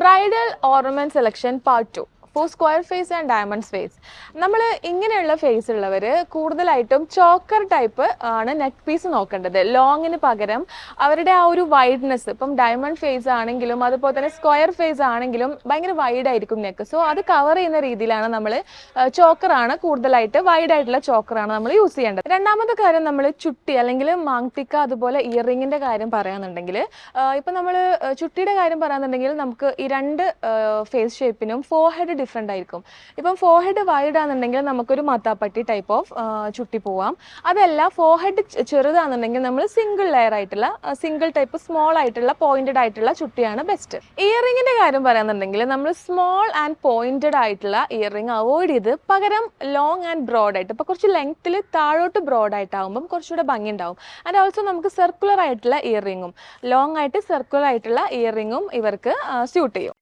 Bridal ornament selection part two. For square face and diamonds face നമ്മൾ ഇങ്ങനെയുള്ള face ഉള്ളവർ കൂടുതലായിട്ടും ചോക്കർ ടൈപ്പ് ആണ് നെക്ക് പീസ് നോക്കേണ്ടത്. ലോങ്ങിന് പകരം അവരുടെ ആ ഒരു വൈഡ്നെസ് ഇപ്പം ഡയമണ്ട് ഫേസ് ആണെങ്കിലും അതുപോലെ തന്നെ സ്ക്വയർ ഫേസ് ആണെങ്കിലും ഭയങ്കര വൈഡ് ആയിരിക്കും നെക്ക് സോ അത് കവർ ചെയ്യുന്ന രീതിയിലാണ് നമ്മൾ ചോക്കറാണ് കൂടുതലായിട്ട് വൈഡ് ആയിട്ടുള്ള ചോക്കറാണ് നമ്മൾ യൂസ് ചെയ്യേണ്ടത്. രണ്ടാമത്തെ കാര്യം നമ്മൾ ചുട്ടി അല്ലെങ്കിൽ മാങ്തിക്ക അതുപോലെ ഇയറിങ്ങിന്റെ കാര്യം പറയുകയാണെന്നുണ്ടെങ്കിൽ ഇപ്പം നമ്മൾ ചുട്ടിയുടെ കാര്യം പറയാന്നുണ്ടെങ്കിൽ നമുക്ക് ഈ രണ്ട് ഫേസ് ഷേപ്പിനും ഫോർ ഹെഡ് ഡിഫറെന്റ് ആയിരിക്കും. ഇപ്പം ഫോർ ഹെഡ് വൈഡ് ആണെന്നുണ്ടെങ്കിൽ നമുക്കൊരു മത്താപ്പട്ടി ടൈപ്പ് ഓഫ് ചുട്ടി പോവാം. അതല്ല ഫോർ ഹെഡ് ചെറുതാണെന്നുണ്ടെങ്കിൽ നമ്മൾ സിംഗിൾ ലെയർ ആയിട്ടുള്ള സിംഗിൾ ടൈപ്പ് സ്മോൾ ആയിട്ടുള്ള പോയിന്റഡ് ആയിട്ടുള്ള ചുട്ടിയാണ് ബെസ്റ്റ് ഇയറിങ്ങിന്റെ കാര്യം പറയാന്നുണ്ടെങ്കിൽ നമ്മൾ സ്മോൾ ആൻഡ് പോയിന്റഡ് ആയിട്ടുള്ള ഇയറിംഗ് അവോയ്ഡ് ചെയ്ത് പകരം ലോങ് ആൻഡ് ബ്രോഡ് ആയിട്ട് ഇപ്പോൾ കുറച്ച് ലെങ്ത്തിൽ താഴോട്ട് ബ്രോഡ് ആയിട്ടാകുമ്പം കുറച്ചുകൂടെ ഭംഗി ഉണ്ടാവും ആൻഡ് ഓൾസോ നമുക്ക് സർക്കുലർ ആയിട്ടുള്ള ഇയറിങ്ങും ലോങ് ആയിട്ട് സർക്കുലർ ആയിട്ടുള്ള ഇയറിങ്ങും ഇവർക്ക് സ്യൂട്ട് ചെയ്യും.